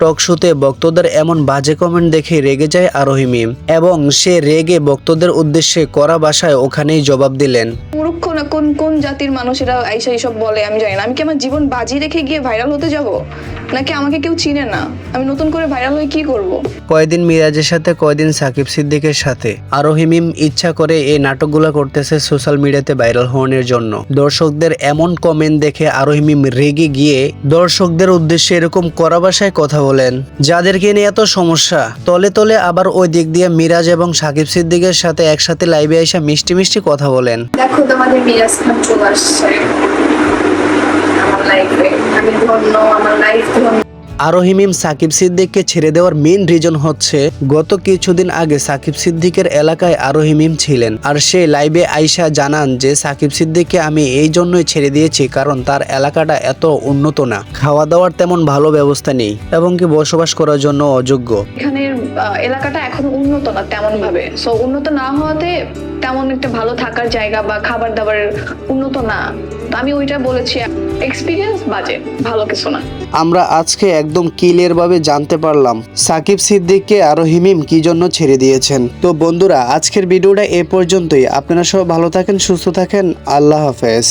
টক শোতে বক্তদের এমন বাজে কমেন্ট দেখে রেগে যায় আরোহী মিম এবং সে রেগে বক্তদের উদ্দেশ্যে করা ভাষায় ওখানেই জবাব দিলেন। মূর্খ না কোন কোন জাতির মানুষেরা আইসা এইসব বলে আমি জানি না। আমি কি আমার জীবন বাজি রেখে গিয়ে ভাইরাল হতে যাব? নাকি আমাকে কেউ চিনে না? আমি নতুন করে ভাইরাল হয়ে কি করব? কয়দিন মিরাজের সাথে কয়দিন সাকিব সিদ্দিকের সাথে? আরোহী মিম ইচ্ছা করে এই নাটকগুলো করতেছে সোশ্যাল মিডিয়াতে ভাইরাল হওয়ার জন্য। দর্শকদের এমন কমেন্ট দেখে আরোহী মিম রেগে গিয়ে দর্শকদের উদ্দেশ্যে এরকম করা ভাষায় কথা বলেন। যাদেরকে নিয়ে এত সমস্যা তলে তলে আবার ওই দিক দিয়ে মিরাজ এবং সাকিব সিদ্দিকের সাথে একসাথে লাইভে এসে মিষ্টি মিষ্টি কথা বলেন। দেখো তোমাদের মিরাজ খান চলে আসছে। আমার লাইফে আমি ধন্য আমার লাইফ ধন্য আরোহী মিম সাকিব সিদ্দিককে ছেড়ে দেওয়ার মেন রিজন হচ্ছে গত কিছুদিন আগে সাকিব সিদ্দিকের এলাকায় আরোহী মিম ছিলেন। আর সে লাইভে আইসা জানান যে সাকিব সিদ্দিককে আমি এই জন্যই ছেড়ে দিয়েছি কারণ তার এলাকাটা এত উন্নত না। খাওয়া দাওয়ার তেমন ভালো ব্যবস্থা নেই এবং কি বসবাস করার জন্য অযোগ্য। এখানের এলাকাটা এখন উন্নত না তেমন ভাবে সো উন্নত না হওয়াতে তেমন একটা ভালো থাকার জায়গা বা খাবার দাবারের উন্নত না। আমি ওইটা বলেছি। এক্সপিরিয়েন্স বাজে ভালো কিছু না। আমরা আজকে একদম ক্লিয়ার ভাবে জানতে পারলাম। সাকিব সিদ্দিককে আরও হিমিম কি জন্য ছেড়ে দিয়েছেন? তো বন্ধুরা, আজকের ভিডিওটা এ পর্যন্তই। আপনারা সব ভালো থাকেন, সুস্থ থাকেন। আল্লাহ হাফেজ।